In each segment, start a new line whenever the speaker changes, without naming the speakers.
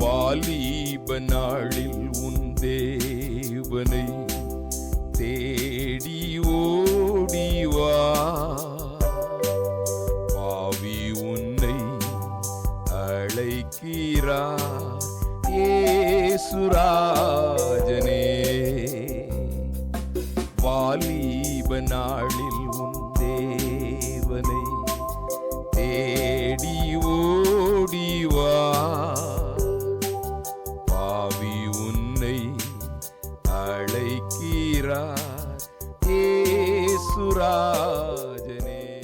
வாலிப நாளில் உன் தேவனை தேடி ஓடிவா பாவி உன்னை அழைக்கிறா ஏசுராஜனே வாலிப நாளில் உன் தேவனை தேடி ஓடிவா அழைக்கிறார் ஏசுராஜனே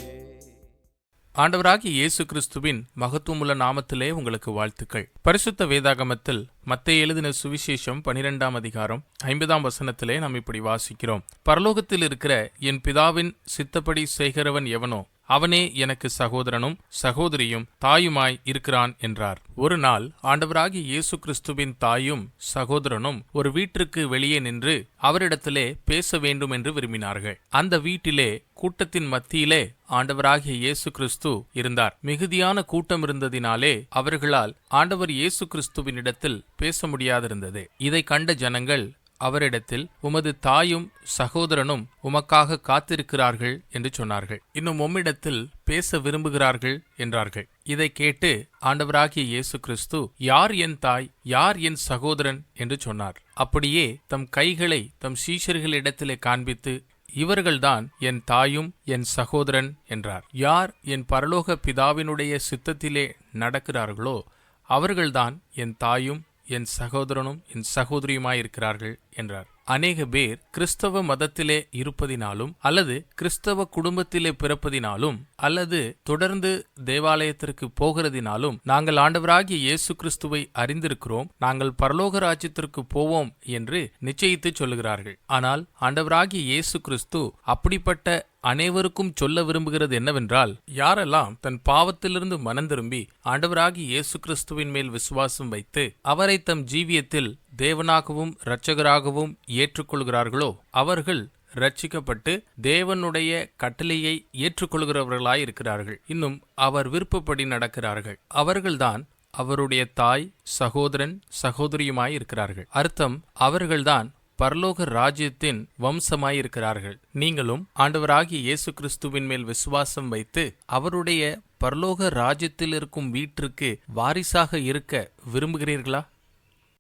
இயேசு கிறிஸ்துவின் மகத்துவமுள்ள நாமத்திலே உங்களுக்கு வாழ்த்துக்கள். பரிசுத்த வேதாகமத்தில் மத்தேயு எழுதின சுவிசேஷம் பனிரெண்டாம் அதிகாரம் ஐம்பதாம் வசனத்திலே நாம் இப்படி வாசிக்கிறோம். பரலோகத்தில் இருக்கிற என் பிதாவின் சித்தப்படி செய்கிறவன் எவனோ அவனே எனக்கு சகோதரனும் சகோதரியும் தாயுமாய் இருக்கிறான் என்றார். ஒரு நாள் ஆண்டவராகிய இயேசு கிறிஸ்துவின் தாயும் சகோதரனும் ஒரு வீட்டிற்கு வெளியே நின்று அவரிடத்திலே பேச வேண்டும் என்று விரும்பினார்கள். அந்த வீட்டிலே கூட்டத்தின் மத்தியிலே ஆண்டவராகிய இயேசு கிறிஸ்து இருந்தார். மிகுதியான கூட்டம் இருந்ததினாலே அவர்களால் ஆண்டவர் இயேசு கிறிஸ்துவினிடத்தில் பேச முடியாதிருந்தது. இதை கண்ட ஜனங்கள் அவரிடத்தில் உமது தாயும் சகோதரனும் உமக்காக காத்திருக்கிறார்கள் என்று சொன்னார்கள். இன்னும் உம்மிடத்தில் பேச விரும்புகிறார்கள் என்றார்கள். இதை கேட்டு ஆண்டவராகிய இயேசு கிறிஸ்து யார் என் தாய் யார் என் சகோதரன்? என்று சொன்னார். அப்படியே தம் கைகளை தம் சீஷர்களிடத்திலே காண்பித்து இவர்கள்தான் என் தாயும் என் சகோதரன் என்றார். யார் என் பரலோக பிதாவினுடைய சித்தத்திலே நடக்கிறார்களோ அவர்கள்தான் என் தாயும் என் சகோதரனும் என் சகோதரியுமாயிருக்கிறார்கள் என்றார். அநேக பேர் கிறிஸ்தவ மதத்திலே இருப்பதினாலும் அல்லது கிறிஸ்தவ குடும்பத்திலே பிறப்பதினாலும் அல்லது தொடர்ந்து தேவாலயத்திற்கு போகிறதினாலும் நாங்கள் ஆண்டவராகிய இயேசு கிறிஸ்துவை அறிந்திருக்கிறோம். நாங்கள் பரலோக ராஜ்யத்திற்கு போவோம் என்று நிச்சயித்து சொல்லுகிறார்கள். ஆனால் ஆண்டவராகிய இயேசு கிறிஸ்து அப்படிப்பட்ட அனைவருக்கும் சொல்ல விரும்புகிறது என்னவென்றால் யாரெல்லாம் தன் பாவத்திலிருந்து மனம் திரும்பி ஆண்டவராகி இயேசு கிறிஸ்துவின் மேல் விசுவாசம் வைத்து அவரை தம் ஜீவியத்தில் தேவனாகவும் இரட்சகராகவும் ஏற்றுக்கொள்கிறார்களோ அவர்கள் ரட்சிக்கப்பட்டு தேவனுடைய கட்டளையை ஏற்றுக்கொள்கிறவர்களாயிருக்கிறார்கள். இன்னும் அவர் விருப்பப்படி நடக்கிறார்கள். அவர்கள்தான் அவருடைய தாய் சகோதரன் சகோதரியுமாய் இருக்கிறார்கள் அர்த்தம் அவர்கள்தான் பரலோக ராஜ்யத்தின் வம்சமாயிருக்கிறார்கள். நீங்களும் ஆண்டவராகிய இயேசு கிறிஸ்துவின் மேல் விசுவாசம் வைத்து அவருடைய பரலோக ராஜ்யத்தில் இருக்கும் வீட்டிற்கு வாரிசாக இருக்க விரும்புகிறீர்களா?